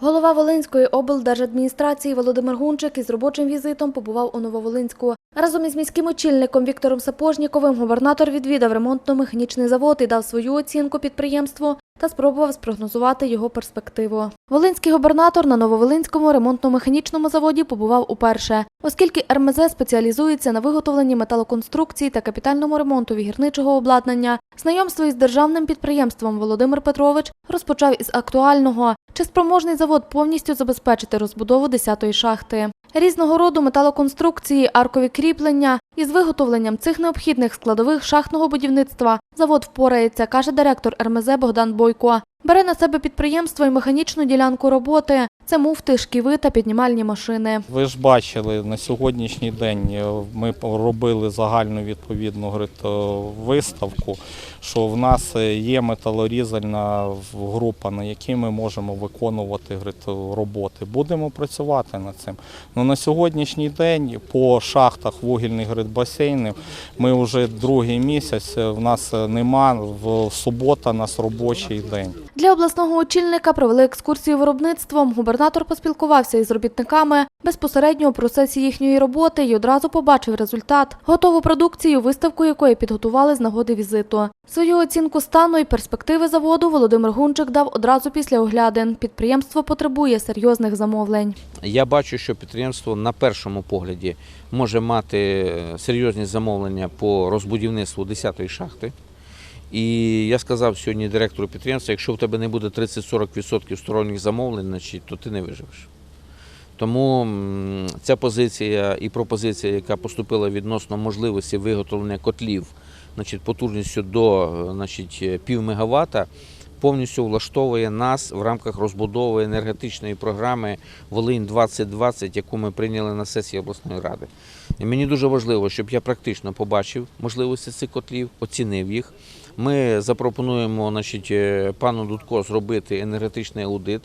Голова Волинської облдержадміністрації Володимир Гунчик із робочим візитом побував у Нововолинську. Разом із міським очільником Віктором Сапожніковим губернатор відвідав ремонтно-механічний завод і дав свою оцінку підприємству та спробував спрогнозувати його перспективу. Волинський губернатор на Нововолинському ремонтно-механічному заводі побував уперше, оскільки РМЗ спеціалізується на виготовленні металоконструкцій та капітальному ремонту гірничого обладнання. Знайомство із державним підприємством Володимир Петрович розпочав із актуального. Чи спроможний завод повністю забезпечити розбудову 10-ї шахти? Різного роду металоконструкції, аркові кріплення із виготовленням цих необхідних складових шахтного будівництва завод впорається, каже директор РМЗ Богдан Бойко. Бере на себе підприємство і механічну ділянку роботи. Це муфти, шківи та піднімальні машини. Ви ж бачили, на сьогоднішній день е, ми робили загальну відповідну говорить, е, виставку, що в нас е, є металорізальна група, на якій ми можемо виконувати говорить, роботи. Будемо працювати над цим. Ну, на сьогоднішній день по шахтах вугільних говорить, басейнів ми вже другий місяць, в нас нема, в субота у нас робочий день. Для обласного очільника провели екскурсію виробництвом. Губернатор поспілкувався із робітниками безпосередньо у процесі їхньої роботи і одразу побачив результат готову продукцію, виставку якої підготували з нагоди візиту. Свою оцінку стану і перспективи заводу Володимир Гунчик дав одразу після оглядин. Підприємство потребує серйозних замовлень. Я бачу, що підприємство на першому погляді може мати е, серйозні замовлення по розбудівництву 10-ї шахти. І я сказав сьогодні директору підприємства, якщо в тебе не буде 30-40% сторонніх замовлень, значить, то ти не виживеш. Тому ця позиція і пропозиція, яка поступила відносно можливості виготовлення котлів значить, потужністю до значить, пів мегаватта, повністю влаштовує нас в рамках розбудови енергетичної програми Волинь 2020, яку ми прийняли на сесії обласної ради. І мені дуже важливо, щоб я практично побачив можливості цих котлів, оцінив їх. Ми запропонуємо значить, е, пану Дудко зробити енергетичний аудит.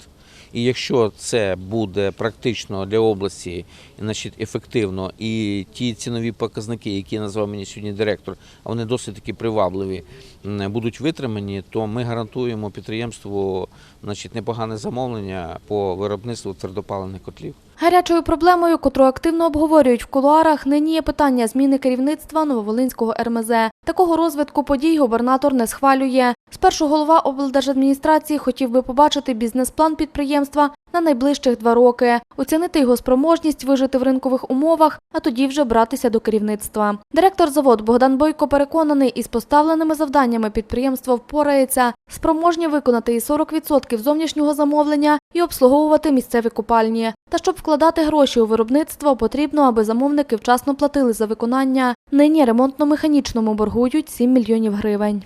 І якщо це буде практично для області значить, ефективно, і ті цінові показники, які назвав мені сьогодні директор, а вони досить таки привабливі, будуть витримані, то ми гарантуємо підприємству значить, непогане замовлення по виробництву твердопаливних котлів. Гарячою проблемою, котру активно обговорюють в кулуарах, нині є питання зміни керівництва Нововолинського РМЗ. Такого розвитку подій губернатор не схвалює. Спершу голова облдержадміністрації хотів би побачити бізнес-план підприємства на найближчих два роки, оцінити його спроможність вижити в ринкових умовах, а тоді вже братися до керівництва. Директор заводу Богдан Бойко переконаний, із поставленими завданнями підприємство впорається, спроможні виконати і 40% зовнішнього замовлення і обслуговувати місцеві купальні. Та щоб вкладати гроші у виробництво, потрібно, аби замовники вчасно платили за виконання. Нині ремонтно-механічному боргують 7 мільйонів гривень.